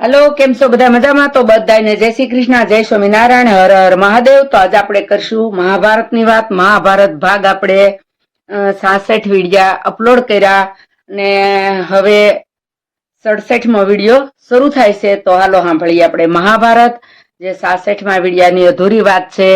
Hello, કેમ છો બધા મજામાં? તો બધાને જય શ્રી કૃષ્ણ, જય સ્વામિનારાયણ, હર હર મહાદેવ. તો આજે આપણે કરશું મહાભારતની વાત. મહાભારત ભાગ આપણે સાસઠ વિડિયા અપલોડ કર્યા ને હવે સડસઠમો વીડિયો શરૂ થાય છે. તો હાલો, સાંભળીએ આપણે મહાભારત. જે સાસઠમાં વિડિયાની અધૂરી વાત છે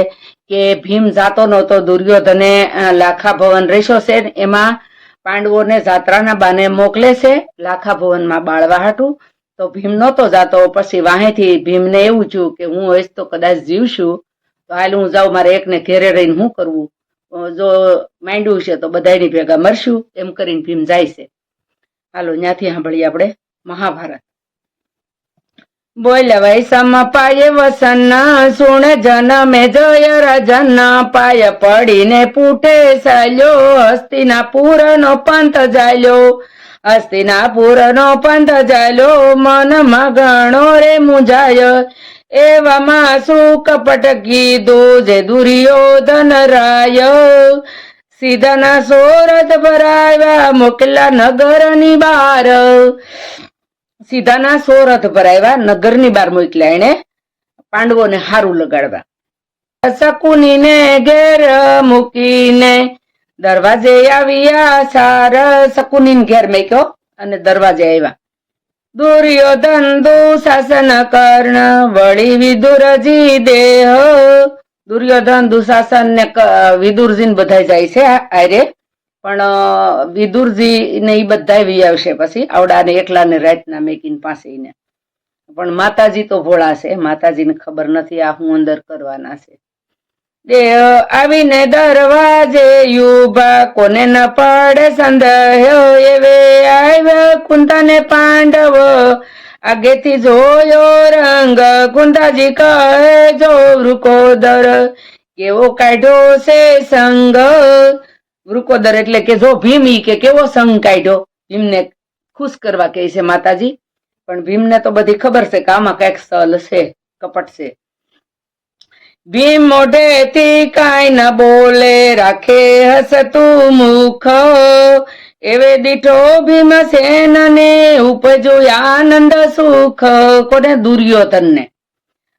કે ભીમ જાતો નહોતો, દુર્યોધને લાખા ભવન રેશો છે એમાં પાંડવોને જાત્રાના બાને મોકલે છે. લાખા ભવનમાં બાળવા હાટું. તો ભીમ નહોતો જાતો. પછી વાહેથી ભીમને એવું થયું કે હું હોઈશ તો કદાચ જીવશું. તો હાલ હું જાઉં, મારે એકને ઘેરે રહીને શું કરવું? જો માંડ્યું છે તો બધાની ભેગા મરશું, એમ કરીને ભીમ જાય છે. હાલો ત્યાંથી સાંભળીએ આપણે મહાભારત. બોલ વૈસમ પાય વસન, સુણ જનમે જય રજન, પાય પડીને પૂઠે સાલ્યો હસ્તિના પૂરનો પંથ ચાલ્યો હસ્તિનાપુર નો પંથ ચાલ્યો મનમાં ગણો રે મુંજાય. એવામાં શું કપટ કીધું જે દુર્યોધન રાય. સીધાના સોરથ ભરાવ્યા, મોકલા નગરની બાર. સીધાના સોરથ ભરાવ્યા, નગરની બાર મોકલ્યા એને પાંડવોને હારું લગાડવા. શકુનીને ઘેર મૂકીને દરવાજે આવ્યા સાર શકુનીન ઘેર મેક્યો અને દરવાજે આવ્યા. દુર્યોધન દુશાસન કર્ણ, વળી વિદુરજી દેહ. દુર્યોધન દુશાસન ને વિદુરજી ને બધા જાય છે આરે પણ વિદુરજી ને એ બધા વી આવશે પછી. આવડાને એકલા ને રાતના મેકીને પાસે ને પણ માતાજી તો ભોળા છે. માતાજીને ખબર નથી આ હું અંદર કરવાના છે. દેહ આવીને દરવાજે યુભા કોને ન પડે સંદેહ્યો એવે. આવ્યા કુંતાને પાંડવ, આગેથી જોયો રંગ. કુંતાજી કહે, જો વૃકોદર, કેવો કાઢ્યો છે સંગ? વૃકોદર એટલે કે જો ભીમ ઈ કે કેવો સંગ કાઢ્યો? ભીમને ખુશ કરવા કહે છે માતાજી. પણ ભીમને તો બધી ખબર છે કે આમાં કંઈક સલ છે, કપટ છે. ભીમ મોઢેથી કાંઈ ન બોલે, રાખે હસતું મુખ. એવે દીઠો ભીમસેન ને ઉપજ્યો આનંદ સુખ. કોને? દુર્યોધન ને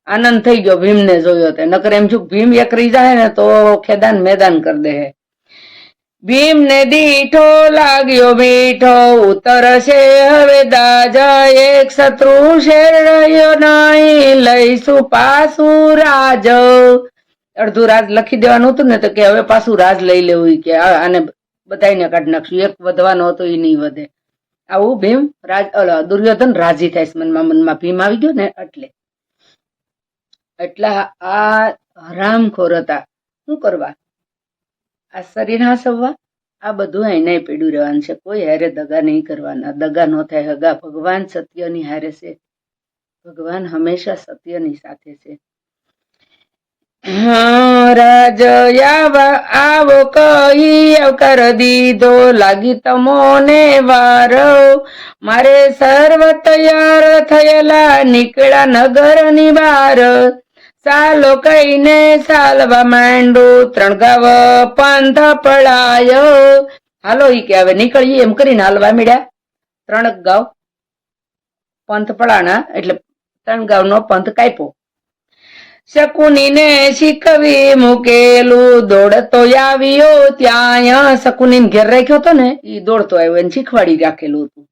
આનંદ થઈ ગયો, ભીમને જોયો તે. નકર એમ છું ભીમ એક એકરી જાય ને તો ખેદાન મેદાન કરી દે હે ભીમ ને દીઠો લાગ્યો મીઠો. ઉતરશે હવે દાજા એક શત્રુ શેર રહ્યો નહીં. લઈશું પાછું રાજ. અડધું રાજ લખી દેવાનું હતું ને તો કે હવે પાછું રાજ લઈ લેવું કે આને બધાને કાઢી નાખશું. એક વધવાનો હતો એ નહીં વધે. આવું ભીમ રાજ દુર્યોધન રાજી થાય મનમાં. મનમાં ભીમ આવી ગયો ને એટલે. એટલા આ હરામખોર હતા. શું કરવા? આ શરીર હાસવવા? આ બધું એને પીડ્યું રહેવાનું છે. કોઈ હારે દગા નહીં કરવાના. દગા ન થાય. હગા ભગવાન સત્યની હારે છે. ભગવાન હંમેશા સત્યની સાથે છે. હા, રાજ આવો કહી આવકાર દીધો. લાગી તમોને વાર. મારે સર્વ તૈયાર થયેલા નીકળ્યા નગરની બાર સાલો કહીને સાલવા માંડું. ત્રણગાવ પંથ પડાયો. હાલો ઈ કે હવે નીકળીએ એમ કરીને હાલવા મીડ્યા. ત્રણ ગાવ પંથ પડાણા એટલે ત્રણ ગાવનો પંથ કાપ્યો. શકુનીને શીખવી મૂકેલું દોડતો આવ્યો. ત્યાં શકુની ઘેર રાખ્યો હતો ને એ દોડતો આવ્યો એને શીખવાડી રાખેલું હતું.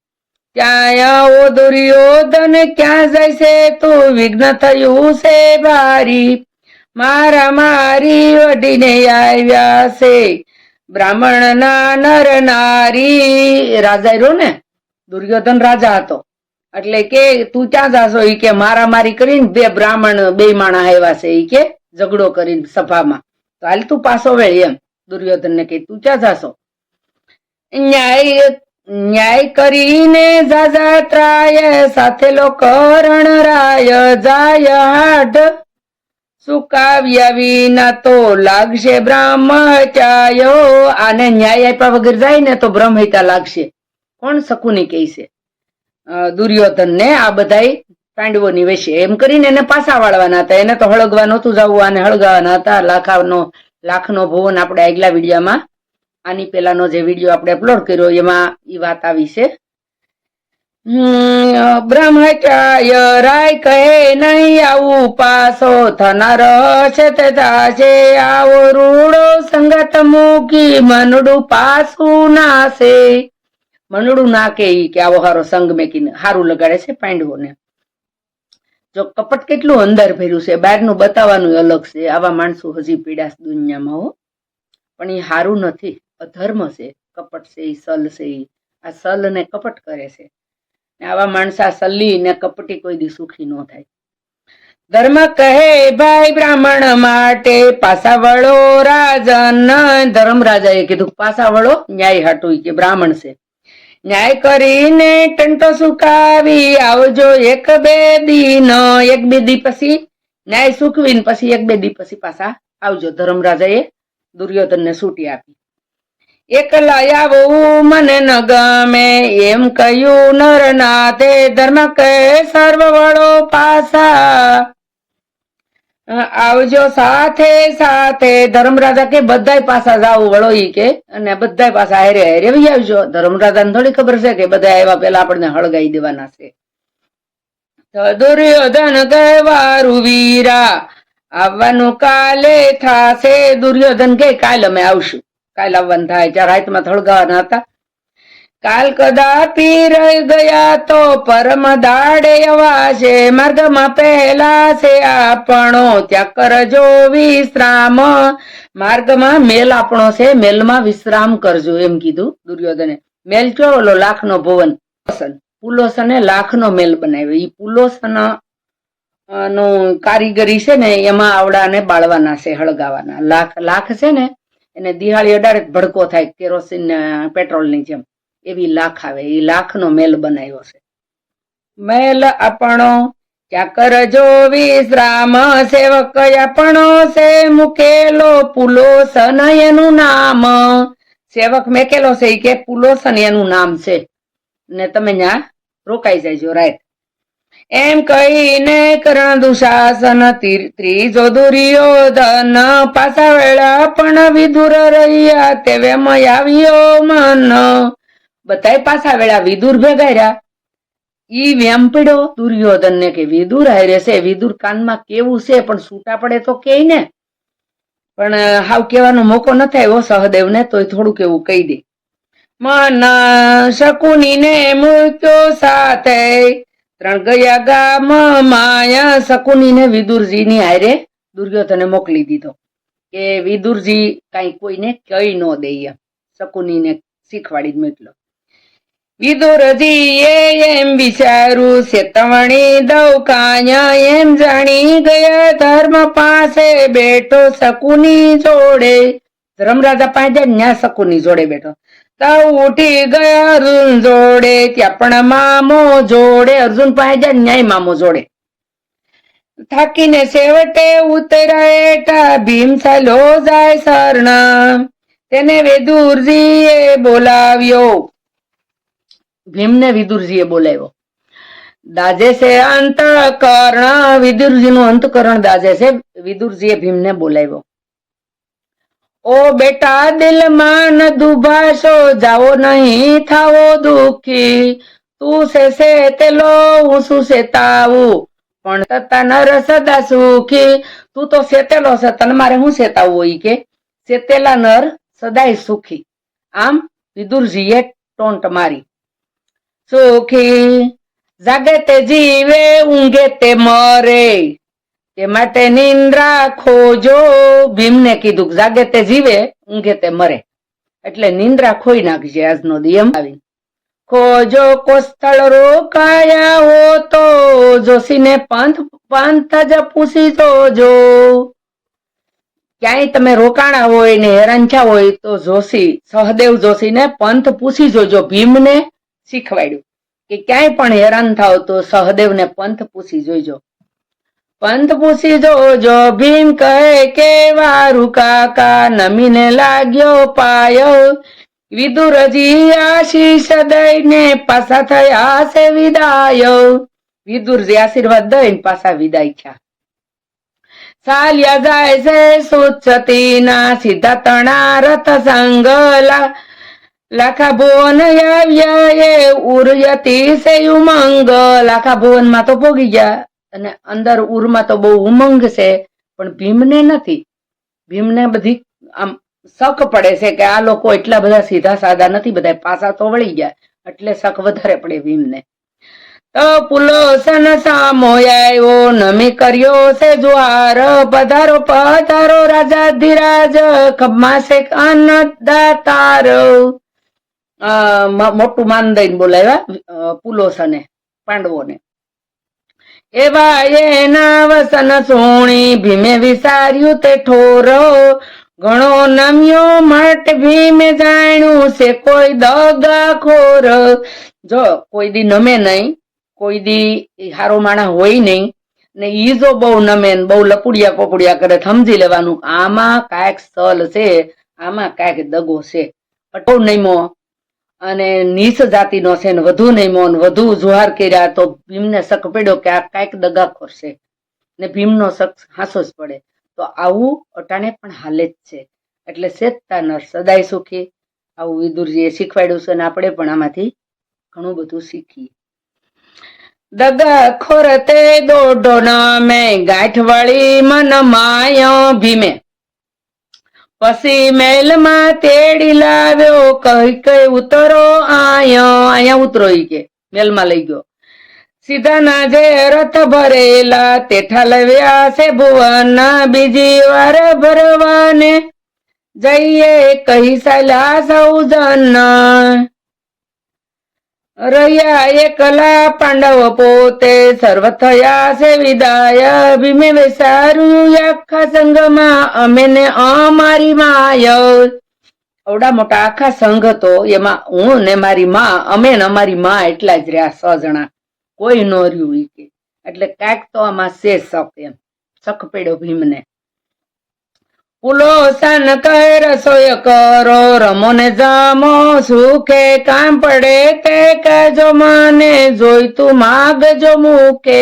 ત્યાં ઓ દુર્યોધન, ક્યાં જાય છે તું વિઘ્ન થયું છે ભારી મારા મારી વડીને આવ્યા છે. બ્રાહ્મણ ના નર નારી. રાજા રહ્યો ને? દુર્યોધન રાજા હતો. એટલે કે તું ક્યાં જાશો? ઈ કે મારા મારી કરીને બે બ્રાહ્મણ, બે માણા આવ્યા છે. ઈ કે ઝઘડો કરીને સભામાં. તો હાલ તું પાછો વેળ એમ. દુર્યોધન ને કે તું ક્યાં જાશો? ન્યાય ન્યાય કરીને જાજા ત્રાય સાથેલો કરણ રાય જાય હાડ સુકાવ્યા વિના તો લાગશે બ્રહ્મચાયો આને ન્યાય આપ્યા વગર જાય ને તો બ્રહ્મહિતા લાગશે. કોણ શકુની કહે છે? અ, દુર્યોધન ને આ બધાય પાંડવોની વેશે. એમ કરીને એને પાછા વાળવાના હતા. એને તો હળગવા નહોતું જવું. આને હળગાવાના હતા. લાખાનો લાખનો ભુવન આપણે આગલા વિડીયોમાં આની પેલાનો જે વીડિયો આપણે અપલોડ કર્યો એમાં ઈ વાત આવી છે. હમ, બ્રહ્મચાર્ય રાય કહે નહીં આવું પાસો થનાર છે તે તાજે આવો રૂડો સંગત મૂકી મનડું પાસું નાશે મનડું ના કે ઈ કે આવો હારો સંગ મેકીને હારું લગાડે છે પાંડવોને. જો કપટ કેટલું અંદર ભર્યું છે બહારનું બતાવવાનું અલગ છે. આવા માણસો હજી પીડાશ દુનિયામાં હો. પણ એ હારું નથી. અધર્મ છે, કપટ છે એ સલ છે એ આ સલ ને કપટ કરે છે. આવા માણસા સલ્લી ને કપટી કોઈ દી સુખી ન થાય. ધર્મ કહે, ભાઈ બ્રાહ્મણ માટે પાસા વળો રાજન. ધર્મ રાજાએ કીધું, પાસા વળો, ન્યાય હાટું કે બ્રાહ્મણ છે. ન્યાય કરીને ટંટો સુકાવી આવજો એક બે દી ન એક બે દી પછી. ન્યાય સુકવીને પછી એક બે દી પછી પાછા આવજો. ધર્મરાજાએ દુર્યોધનને સૂટી આપી. એકલા બહુ મને ન ગમે. એમ કહ્યું, નરનાથે ધર્મ કહે સર્વ વળો પાસા આવજો સાથે સાથે. ધર્મરાજા કે, બધાય પાછા જાવ વળો ઈ કે. અને બધાય પાછા હેરે હેરે વહી આવજો. ધર્મરાજાને થોડી ખબર છે કે બધા આવ્યા પેલા આપણને હળગાઈ દેવાના છે. દુર્યોધન કહેવારું વીરા. આવવાનું કાલે થાશે. દુર્યોધન કે કાલ અમે આવશું. કાલ આવવાનું થાય ચાર રાતમાં થળગાવાના હતા. કાલ કદાપી રહી ગયા તો પરમ દાડે અવાશે માર્ગમાં પહેલા છે આપણો ત્યાં કરજો વિશ્રામ. માર્ગમાં મેલ આપણો છે, મેલમાં વિશ્રામ કરજો એમ કીધું દુર્યોધને. મેલ કયો? ઓલો લાખનો ભુવન. પુલોસન. લાખનો મેલ બનાવ્યો. ઈ પુલોસનનું કારીગરી છે ને, એમાં આવડાને બાળવાના છે, હળગાવાના. લાખ લાખ છે ને એને દિવાળી અડાડે ભડકો થાય કેરોસીન પેટ્રોલની જેમ. એવી લાખ આવે, એ લાખનો મેલ બનાવ્યો છે. મેલ આપણો ચાકર કરજો વિશ્રામ સેવક આપણો છે, મુકેલો પુલોસન એનું નામ. સેવક મેકેલો છે કે પુલોસન એનું નામ છે. ને તમે ત્યાં રોકાઈ જાયજો, રાઈટ. એમ કહીને કર્ણ દુશાસન ત્રીજો દુર્યોધન પાછા વેળા પણ વિદુર રહ્યા તે વેમ આવ્યો મન. બધાય પાછા વેળા વિદુર ભેગા રહ્યા. ઈ વેમ દુર્યોધન ને કે વિદુર હારે છે વિદુર કાનમાં કેવું છે? પણ છૂટા પડે તો કે ને? પણ હાવ કેવાનો મોકો ન થાય સહદેવ ને તોય થોડુંક એવું કહી દે. મન શકુની ને મૂક્યો સાથે. ત્રણ ગામ માયા શકુની વિદુરજી ની હારે દુર્યોધને મોકલી દીધો. કે વિદુરજી કઈ કોઈને કઈ ન દઈએ. શકુની શીખવાડી મેટલો વિદુરજી એ એમ વિચારું શેતવણી દઉં કાયા એમ જાણી ગયા ધર્મ પાસે બેઠો શકુની જોડે. ધર્મરાજા પાસે જાય ન્યા શકુની જોડે બેઠો. તો ઉઠી ગયા અર્જુન જોડે ત્યાં પણ મામો જોડે. અર્જુન પાસે જાય ન્યાય મામો જોડે. થાકીને છેવટે ઉતરાયેટા ભીમ ચાલો જાય શરણ તેને વેદુરજીએ બોલાવ્યો. ભીમને વિદુરજીએ બોલાવ્યો. દાજે છે અંતકરણ. વિદુરજીનું અંતકરણ દાજે છે. વિદુરજીએ ભીમને બોલાવ્યો. ઓ બેટા દિલમાં ન દુભાશો, જાઓ નહીં થાવો દુખી. તું સે તેલો હું શું સેતાવું પણ તતા નર સદા સુખી. તું તો સેતેલો છે, તને મારે હું સેતાવું હોય કે? સેતેલા નર સદાય સુખી. આમ વિદુરજીએ ટોન્ટ મારી. સુખી. જાગે તે જીવે, ઊંઘે તે મરે. તે માટે નિંદ્રા ખોજો. ભીમને કીધું જાગે તે જીવે, ઊંઘે તે મરે. એટલે નિંદ્રા ખોઈ નાખજે આજનો દિયમ આવી. ખોજો કોસ્થળ રોકાયા હો તો જોશીને પંથ પંથ જ પૂછી જોજો. ક્યાંય તમે રોકાણા હોય ને હેરાન થયા હોય તો જોશી, સહદેવ જોશીને પંથ પૂછી જોજો ભીમને શીખવાડ્યું. કે ક્યાંય પણ હેરાન થાવ તો સહદેવને પંથ પૂછી જોજો. પંથ પૂછી જોજો ભીમ કહે કે વારું કાકા, નમીને લાગ્યો પાયો. વિદુરજી આશીષ દઈને પાછા થયા છે વિદાય. વિદુરજી આશીર્વાદ દઈને પાછા વિદાય થયા. ચાલ્યા જાય છે સુચતી ના સીધા તણા રથ સંગલા. લાખા ભુવન આવ્યા એ ઉર્યતી સે ઉમંગ લાખા ભુવનમાં તો ભોગી ગયા. અને અંદર ઉરમાં તો બહુ ઉમંગ છે, પણ ભીમને નથી. ભીમને બધી આમ શક પડે છે કે આ લોકો એટલા બધા સીધા સાદા નથી બધા પાસા તો વળી ગયા એટલે શક વધારે પડે ભીમને. તો પુલો સન સામો આવ્યો નમી કર્યો છે જ્વાર. પધારો પધારો રાજા ધીરાજ, ખભમાં છે અન્નદાતાર. મોટું માન દઈને બોલાવ્યા પુલોસને પાંડવોને. એવા એના વસન સોણી ભીમે વિસાર્યું તે ઠોર. ઘણો નમ્યો માટે ભીમે જાણ્યું છે કોઈ દગા ખોર. જો કોઈ દી નમે નહીં, કોઈ દી હારો માણા હોય નહીં, ને ઈ જો બહુ નમે ને બહુ લપુડિયા પોપુડિયા કરે, સમજી લેવાનું, આમાં કાંઈક સલ છે, આમાં કાંઈક દગો છે. અટો નઈમો અને નીચ જાતિનો છે ને વધુ નહીં ને વધુ જુહાર કર્યા તો ભીમને શક પડ્યો કે આ કાંઈક દગાખોર છે. ને ભીમનો શક હાસો જ પડે. તો આવું અટાણે પણ હાલે જ છે. એટલે સેજતા નર સદાય સુખી. આવું વિદુરજીએ શીખવાડ્યું છે અને આપણે પણ આમાંથી ઘણું બધું શીખીએ. દગા ખોરતે દોઢો નમે ગાંઠ વળી મન માયો ભીમે. પછી મેલમાં તેડી લાવ્યો કહી કઈ ઉતરો આયો. અહીંયા ઉતરો ઈ કે મેલમાં લઈ ગયો. સીધા ના જે રથ ભરેલા, તેઠા લવ્યા છે ભુવન બીજી વાર ભરવાને જઈએ, કહી સલા સૌ જન રહ્યા કલા પાંડવ પોતે સર્વ થયા છે વિદાય. ભીમે વેસાર્યું આખા સંઘમાં, અમે ને અમારી માય. અવડા મોટા આખા સંઘ હતો એમાં હું ને મારી માં, અમે ને અમારી માં એટલા જ રહ્યા સ જણા. કોઈ નો રહ્યું એટલે કાંઈક તો આમાં છે શક એમ. શક પડ્યો ભીમને. પુલો સન કહે રસોય કરો રમો ને જામો, સુખે કામ પડે તે કહેજો મને જોઈતું માગજો મુખે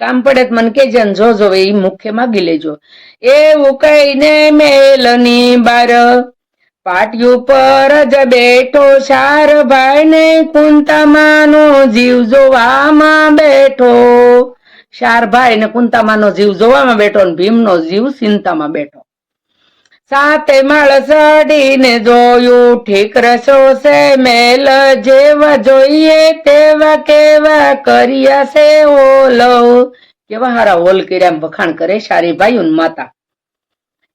કામ પડે મને કેજે ને જોવે એ મુખે માગી લેજો. એવું કહીને મેલની બાર. પાટી ઉપર જ બેઠો શાર ભાઈ ને કુંતામાનો જીવ જોવામાં બેઠો. શાર ભાઈ ને કુંતામાનો જીવ જોવામાં બેઠો ને ભીમનો જીવ ચિંતામાં બેઠો. સાતે માળ ચડીને જોયું ઠીક રસો છે મેલ. જેવા જોઈએ તેવા કેવા કર્યા છે ઓલો. કેવા હારા હોલ કર્યા વખાણ કરે સારી ભાઈ માતા.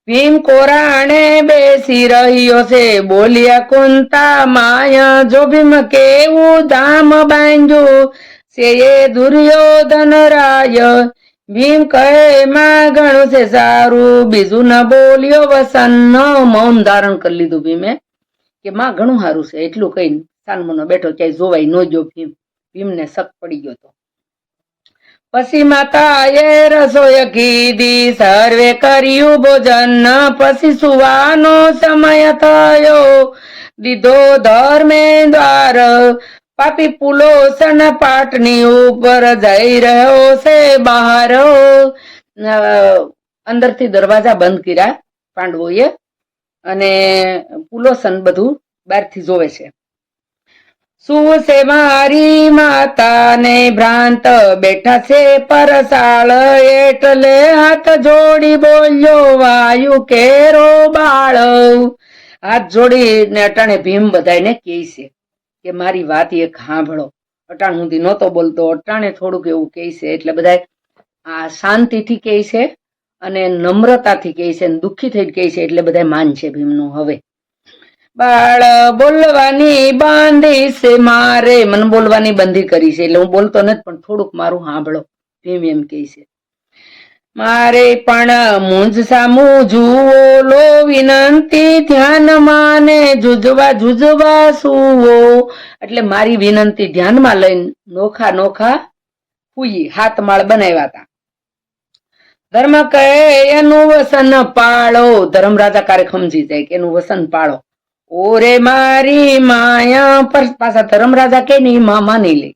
ભીમ કોરાણે બેસી રહ્યો છે. બોલ્યા, કુંતા માયા, જો ભીમ કેવું ધામ બાંધ્યું? છે એ દુર્યોધન રાય ભીમ કહે, એમાં ઘણું છે સારું. બીજું, ન બોલ્યો વસન. મૌન ધારણ કરી લીધું ભીમે, કે માં ઘણું સારું છે, એટલું કઈ સાનમનો બેઠો ક્યાંય જોવાય ન ગયો ભીમ. ભીમને શક પડી ગયો તો. પછી માતાએ રસોઈ કીધી, સર્વે કર્યું ભોજન. પછી સુવાનો સમય થયો. દીધો ધર્મે દ્વાર પાપી પુલો સન પાટની ઉપર જઈ રહ્યો છે બહાર. અંદરથી દરવાજા બંધ કર્યા પાંડવોએ અને પુલોસન બધું બહારથી જોવે છે. શું છે મારી માતા ને ભ્રાંત? બેઠા છે પરસાળ એટલે હાથ જોડી બોલ્યો, વાયુ કેરો બાળ હાથ જોડીને અટાણે ભીમ બધાને કહે છે. કે મારી વાત એક સાંભળો અટાણ સુધી નહોતો બોલતો. અટાણે થોડુંક એવું કહે છે. એટલે બધા આ શાંતિથી કહે છે અને નમ્રતાથી કહે છે અને દુઃખી થઈને કહે છે. એટલે બધા માન છે ભીમનું હવે. બાળ બોલવાની બાંધી છે મારે. મને બોલવાની બંધી કરી છે. એટલે હું બોલતો નથી, પણ થોડુંક મારું સાંભળો ભીમ એમ કહે છે. મારે પણ મુંજ સામું જુઓ લો વિનંતી ધ્યાન માને જુજવા જુજવા સુવો. એટલે મારી વિનંતી ધ્યાનમાં લઈને નોખા નોખા પૂઈ હાથ માળ બનાવ્યા હતા ધર્મ કહે, એનું વસન પાળો. ધર્મ રાજા કારે સમજી જાય કે એનું વસન પાળો. ઓરે મારી માયા પર, પાછા ધર્મ રાજા કે ની માં માની લે.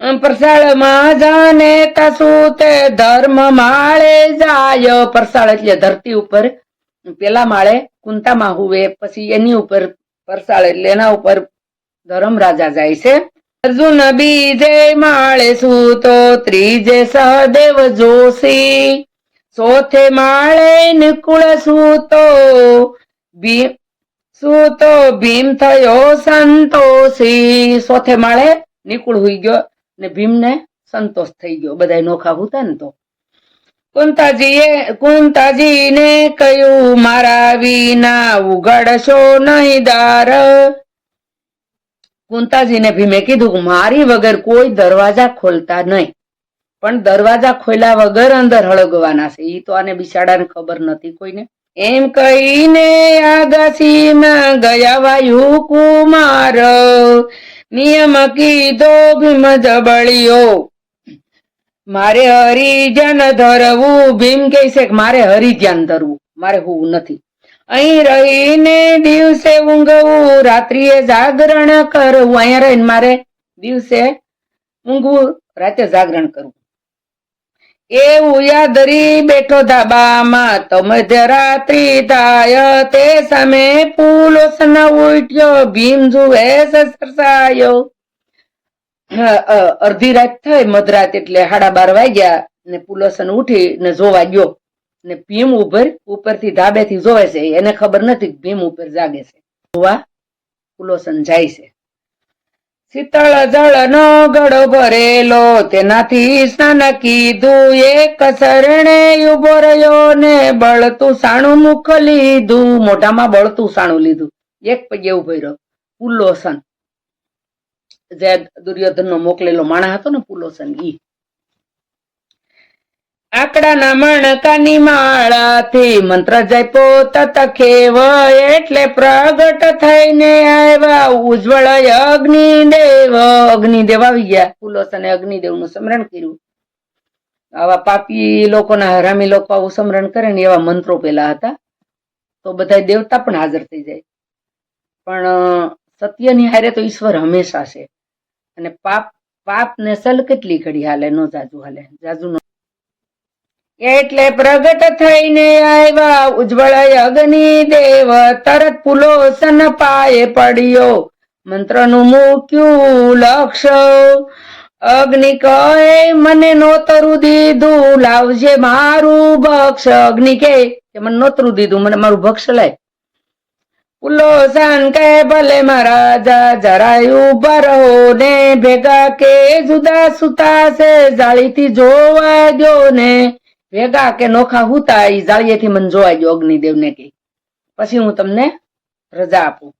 પરસાળમાં જાને તસુ તે ધર્મ માળે જાય. પરસાળ એટલે ધરતી ઉપર, પેલા માળે કુંતામાં હુવે, પછી એની ઉપર પરસાળ એટલે એના ઉપર ધર્મરાજા જાય છે. અર્જુન બીજે માળે સૂતો, ત્રીજે સહદેવ જોશી. ચોથે માળે નિકુળ સૂતો ભીમ સૂતો, ભીમ થયો સંતોષી. ચોથે માળે નિકુળ હોઈ ગયો ને ભીમને સંતોષ થઈ ગયો. બધા નોખા હુતા ને તો. કુંતાજીએ, કુંતાજીને કહ્યું, મારા વિના ઉગાડશો નહીં દાર. કુંતાજીને ભીમે કીધું, મારી વગર કોઈ દરવાજા ખોલતા નહીં. પણ દરવાજા ખોલ્યા વગર અંદર હળગવાના છે. ઈ તો આને બિચારાને ખબર નથી કોઈને. એમ કહીને આગાસીમાં ગયા વાયુ કુમાર. નિયમ કીધો ભીમ જબળિયો મારે હરિજન ધરવું. ભીમ કે છે મારે હરિજન ધરવું. મારે હોવું નથી. અહીં રહીને દિવસે ઊંઘવું, રાત્રિએ જાગરણ કરવું. અહીંયા રહીને મારે દિવસે ઊંઘવું, રાતે જાગરણ કરવું. એવું યાદરી બેઠો ધાબામાં તો રાત્રિ થાય તે સામે પુલો સના ઉઠ્યો, ભીમ જુએ સસરસાયો અડધી રાત થઈ મધરાત એટલે સાડા બાર વાગ્યા, ને પુલોસન ઉઠી ને જોવા ગયો. ને ભીમ ઉપર ઉપરથી ધાબેથી જોવે છે, એને ખબર નથી ભીમ ઉપર જાગે છે. જોવા પુલોસન જાય છે. શીતળ જળનો ગળો ભરેલો, તેનાથી સ્નાન કીધું, એક શરણે ઊભો રહ્યો ને બળતું સાણું મુખ લીધું. મોઢામાં બળતું સાણું લીધું. એક પગે ઊભો રહ્યો. પુલોસન જે દુર્યોધન નો મોકલેલો માણસ હતો ને પુલોસન ઈ. આકડાના મણકાની માળાથી મંત્ર જાય તત ખેવ એટલે પ્રગટ થઈને આવ્યા ઉજ્જવળ અગ્નિદેવ. અગ્નિદેવ આવી ગયા. પુલોસને અગ્નિદેવનું સ્મરણ કર્યું. આવા પાપી લોકોના હરામી લોકો આવું સ્મરણ કરે ને એવા મંત્રો પેલા હતા. તો બધા દેવતા પણ હાજર થઈ જાય. પણ સત્યની હારે તો ઈશ્વર હંમેશા છે. અને પાપ પાપ ને સલ કેટલી ઘડી હાલે? નો જાજુ હાલે. જાજુ નો એટલે પ્રગટ થઈને આવ્યા ઉજ્જવળ અગ્નિ દેવ. તરત પુલોસન પાયે પડ્યો. મંત્રનું મૂક્યું લક્ષ અગ્નિ કહે, મને નોતરું દીધું, લાવજે મારું ભક્ષ અગ્નિ કે મને નોતરું દીધું, મને મારું ભક્ષ લાય. પુલોસન કહે, ભલે મહારાજા જરાય ઊભા રહો ને ભેગા કે જુદા સુતા છે, જાળીથી જોવા ગયો ને ભેગા કે નોખા હુતા એ જાળીએથી મને જોવા ગયો અગ્નિદેવને કે. પછી હું તમને રજા આપું.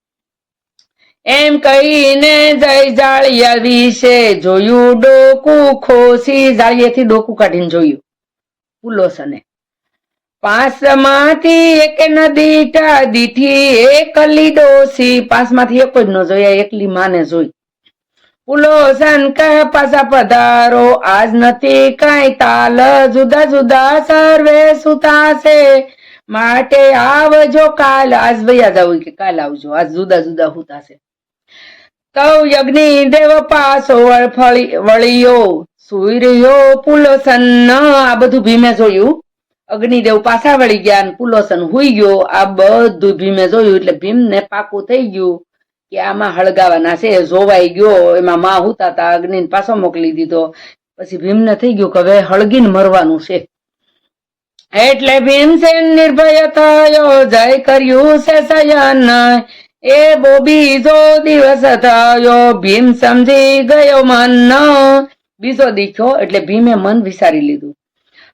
એમ કહીને જય જાળિયા વિશે જોયું, ડોકું ખોસી જાળિયેથી ડોકું કાઢીને જોયું. પુલોસને પાસમાંથી એક નદી દીઠી એકલી ડોસી પાસમાંથી એક જ ન જોયા, એકલી માને જોઈ. પુલોસન કહે પાસા પધારો. આજ નથી કઈ તાલ, જુદા જુદા સર્વે સુતાશે. માટે આવજો કાલ. આજ ભૈયા જાવ કે કાલ આવજો. આજ જુદા જુદા હુતાશે તવ યજ્ઞ દેવ પાસો વળફળી વળિયો. સુઈ પુલોસન આ બધું ભીમે જોયું. અગ્નિદેવ પાછા વળી ગયા પુલોસન હુઈ ગયો. આ બધું ભીમે જોયું એટલે ભીમને પાકું થઈ ગયું. કે આમાં હળગાવાના છે જોવાઈ ગયો, એમાં માં હુતા તા, અગ્નિને પાછો મોકલી દીધો. પછી ભીમને થઈ ગયું કે હવે હળગીને મરવાનું છે. એટલે ભીમસેન નિર્ભય થયો, જય કર્યું છે સયન એ બીજો દિવસ થયો, ભીમ સમજી ગયો મન. બીજો દીખ્યો, એટલે ભીમે મન વિસારી લીધું.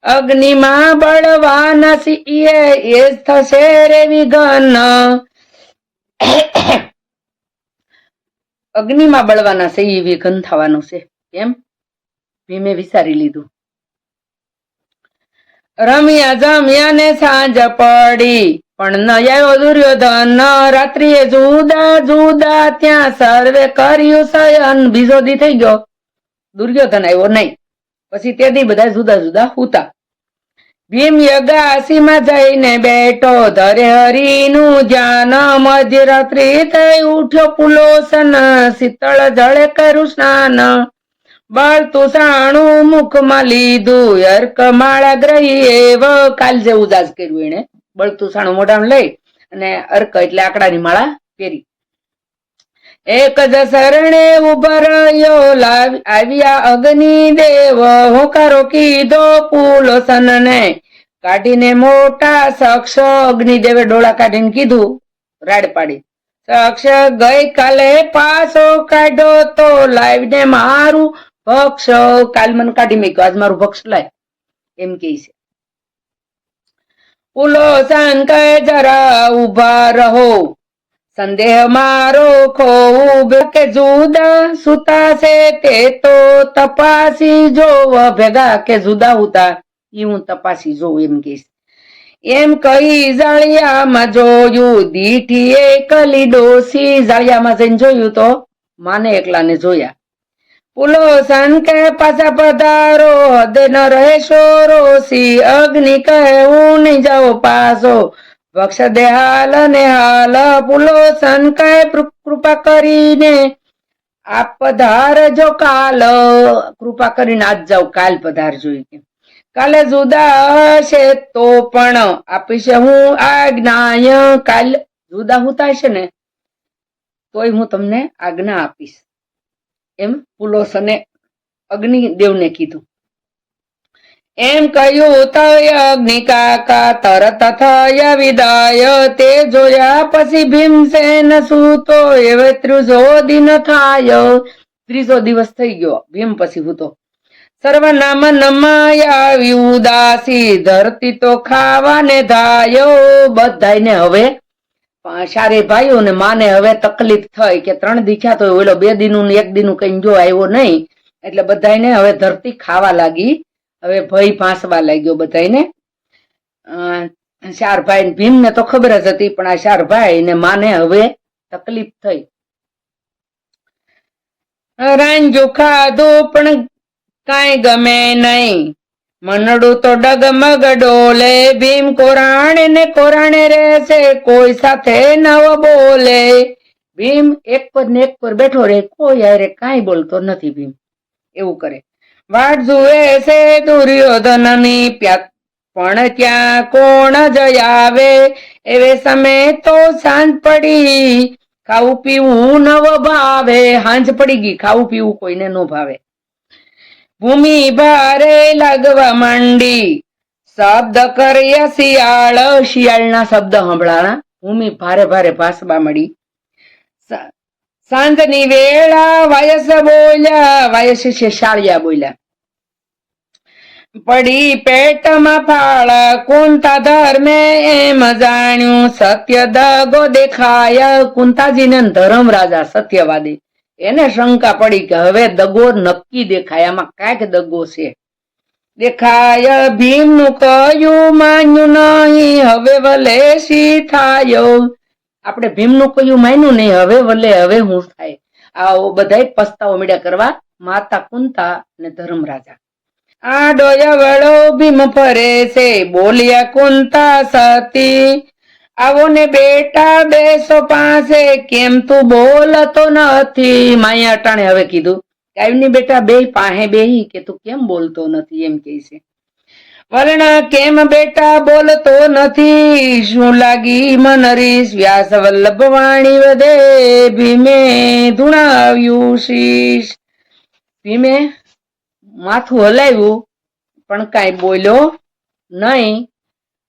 અગ્નિમાં બળવાના એ જ થશે રે વિઘન. અગ્નિમાં બળવાના છે એ વિઘન થવાનું છે. કેમ? ભીમે વિચારી લીધું. રમ્યા જમ્યા ને સાંજ પડી, પણ ન આવ્યો દુર્યોધન રાત્રિએ જુદા જુદા ત્યાં સર્વે કર્યું શયન. બીજો દી થઈ ગયો. દુર્યોધન આવ્યો નહીં. પછી તે દી બધા જુદા જુદા હુતા. ભીમ યગાસીમાં જઈને બેઠો, ધરે હરિનું ધ્યાન, મધ્યરાત્રિ થઈ ઉઠ્યો પુલોસન શીતળ જળે કરું સ્નાન. બળતું મુખ મુખમાં લીધું અર્ક માળા ગ્રહી એવ. કાલ જેવું ઉદાસ કર્યું એને બળતું તુષાણું મોઢામાં લઈ અને અર્ક એટલે આકડાની માળા પહેરી. એક જ શરણે ઊભા રહ્યો આવ્યા અગ્નિ દેવ હોકારો કીધો પુલોસન ને કાઢીને મોટા શખ્સ અગ્નિદેવે ડોળા કાઢીને કીધું, રાડ પાડી. શખ્સ ગઈ કાલે પાછો કાઢો તો લાવીને મારું ભક્ષ, કાલ મને કાઢી મૂક્યો, આજ મારું ભક્ષ લાય. એમ કે છે. પુલો સન કહે જરા ઊભા રહો. સંદેહ મારો ખોઉબ કે જુદા સુતા છે તે તો તપાસી જોવ, ભેગા કે જુદા ઉતા. એ હું તપાસી જોઉં એમ કહીશ. એમ કહી જાળિયામાં જોયું, દીઠી એકલી ડોસી. જાળિયામાં જઈને જોયું તો માને એકલાને જોયા. પુલો સન કે પાછા પધારો, હદ ન રહેશો રોસી. અગ્નિ કહે હું નહીં જાઓ પાછો વક્ષ દેહાલ ને હાલ પુલો સંકાય કૃપા કરીને આપ પધારજો કાલ. કૃપા કરીને આજ જાવ કાલ પધારજો કે કાલે જુદા હશે તો પણ આપીશ હું આજ્ઞાય. કાલ જુદા હુતા હશે ને, તોય હું તમને આજ્ઞા આપીશ. એમ પુલોસને અગ્નિદેવને કીધું. એમ કહ્યું તય અગ્નિકાકા તરત થય વિદાય. તે જોયા પછી ભીમસેન સૂતો એવે ત્રીજો દિન થાય. ત્રીજો દિવસ થઈ ગયો. ભીમ પછી હૂતો સર્વનામ નમાયા ઉદાસી. ધરતી તો ખાવાને ધાયો. બધાયને હવે સારે ભાઈઓ ને માને હવે તકલીફ થઈ કે ત્રણ દીખ્યા તો ઓલો બે દિનું એક દિનું કઈ જો આવ્યો નહીં. એટલે બધાયને હવે ધરતી ખાવા લાગી. હવે ભય ભાંસવા લાગ્યો બધાને શારભાઈ ચાર ભાઈ ભીમ ને તો ખબર જ હતી, પણ આ શારભાઈ ને માને હવે તકલીફ થઈ. રાંજો ખાધું, પણ કાંઈ ગમે નહીં. મનડું તો ડગમગ ડોલે ભીમ કોરાણે ને કોરાણે રહેશે, કોઈ સાથે નવ બોલે. ભીમ એક પર ને એક પર બેઠો રહે, કોઈ હારે કાંઈ બોલતો નથી ભીમ. એવું કરે. વાટ જુએ છે દુર્યોધનની પ્યા પણ ત્યાં કોણ જય આવે? એવે સમય તો સાંજ પડી. ખાવું પીવું નવ ભાવે. હાંજ પડી ગઈ, ખાવું પીવું કોઈને ન ભાવે. ભૂમિ ભારે લાગવા માંડી. શબ્દ કર્યા શિયાળ, શિયાળના શબ્દ સંભળાણા. ભૂમિ ભારે ભારે ભાસવા મળી સાંજની વેળા વાયસ બોલ્યા, વાયસ છે શાળિયા બોલ્યા. પડી પેટમાં ફાળા. કુંતા ધર્મે એમ જાણ્યું. સત્ય દગો દેખાય. કુંતાજીને ધર્મ રાજા સત્યવાદી. એને શંકા પડી કે હવે દગો નક્કી દેખાય. આમાં કાંઈક દગો છે. દેખાય ભીમનું કયું માન્યું નહીં. હવે વલે શી થાય? આપણે ભીમનું કયું માન્યું નહીં. હવે વલે, હવે હું થાય. આવો બધાય પસ્તાવો મીડ્યા કરવા માતા કુંતા અને ધર્મરાજા આ ડોયા વળો ભીમ ફરે છે. બોલ્યા, કુંતા સતી આવો ને બેટા, બેસો પાસે. કેમ તું બોલતો નથી? માયા અટાણે હવે કીધું કાયમની બેટા, બે પાહે બેહી કે તું કેમ બોલતો નથી? એમ કે છે. વર્ણ, કેમ બેટા, બોલતો નથી? શું લાગી મન રીસ? વ્યાસ વલ્લભ વાણી વધે ભીમે ધુણાવ્યું શીશ. ભીમે માથું હલાવ્યું, પણ કાંઈ બોલ્યો નહીં.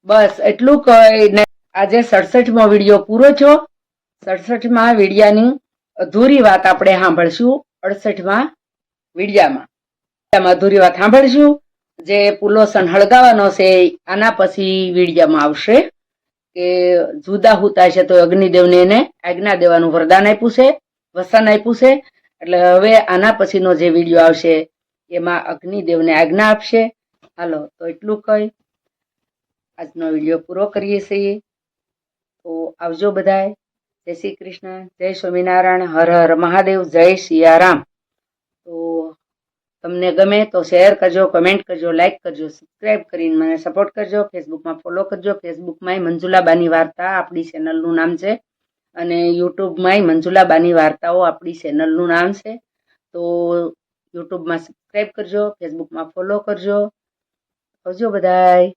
બસ એટલું કહીને આજે સડસઠમો વીડિયો પૂરો છો સડસઠમાં વિડિયાની અધૂરી વાત આપણે સાંભળશું અડસઠમાં વિડિયામાં. અધૂરી વાત સાંભળશું, જે પુલોસન હળગાવાનો છે આના પછી વિડીયામાં આવશે કે જુદા હુતા છે તો અગ્નિદેવને એને આજ્ઞા દેવાનું વરદાન આપ્યું છે, વસન આપ્યું છે. એટલે હવે આના પછીનો જે વીડિયો આવશે એમાં અગ્નિદેવને આજ્ઞા આપશે. હાલો, તો એટલું કહી આજનો વીડિયો પૂરો કરીએ છીએ. તો આવજો બધાય. જય શ્રી કૃષ્ણ, જય સ્વામિનારાયણ, હર હર મહાદેવ, જય સિયારામ તો તમને ગમે તો શેર કરજો, કમેન્ટ કરજો, લાઈક કરજો, સબસ્ક્રાઇબ કરીને મને સપોર્ટ કરજો. ફેસબુકમાં ફોલો કરજો. ફેસબુકમાંય મંજુલાબાની વાર્તા આપણી ચેનલનું નામ છે. અને યુટ્યુબમાંય મંજુલાબાની વાર્તાઓ આપણી ચેનલનું નામ છે. તો યુટ્યુબમાં સબસ્ક્રાઇબ કરજો ફેસબુકમાં ફોલો કરજો. આવજો બધાય.